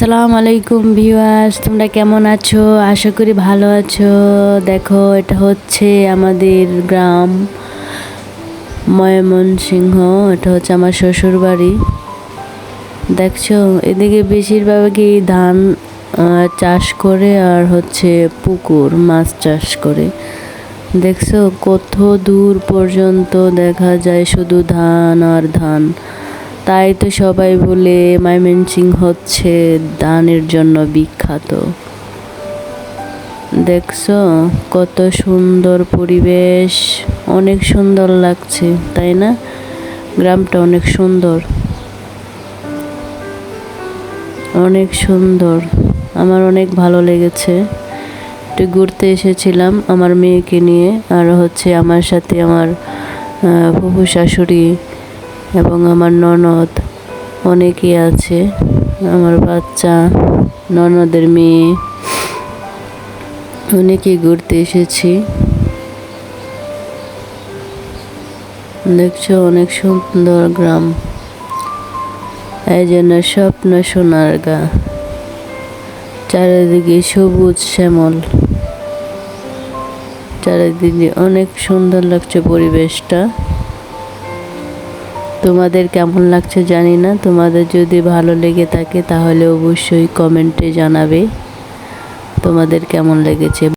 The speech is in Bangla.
আসসালামু আলাইকুম ভিউয়ার্স, তোমরা কেমন আছো? আশা করি ভালো আছো। দেখো, এটা হচ্ছে আমাদের গ্রাম ময়মনসিংহ, এটা হচ্ছে আমার শ্বশুর বাড়ি দেখছ, এদিকে বেশিরভাগই ধান চাষ করে আর হচ্ছে পুকুর, মাছ চাষ করে। দেখছ, কত দূর পর্যন্ত দেখা যায় শুধু ধান আর ধান। তাই তো সবাই বলে ময়মনসিং হচ্ছে দানের জন্য বিখ্যাত। দেখছ? কত সুন্দর পরিবেশ। অনেক সুন্দর লাগছে, তাই না? গ্রামটা অনেক সুন্দর। অনেক সুন্দর। আমার অনেক ভালো লেগেছে। একটু ঘুরতে এসেছিলাম আমার মেয়েকে নিয়ে আর হচ্ছে আমার সাথে আমার ফুফু শাশুড়ি এবং আমার ননদ অনেকেই আছে, আমার বাচ্চা, ননদের মেয়ে। অনেকেই ঘুরতে এসেছি। দেখছ অনেক সুন্দর গ্রাম। এই জন্য স্বপ্ন সোনার গা। চারিদিকে সবুজ শ্যামল। চারিদিকে অনেক সুন্দর লাগছে পরিবেশটা। তোমাদের কেমন লাগছে জানি না। তোমাদের যদি ভালো লেগে থাকে তাহলে অবশ্যই কমেন্টে জানাবে। তোমাদের কেমন লেগেছে?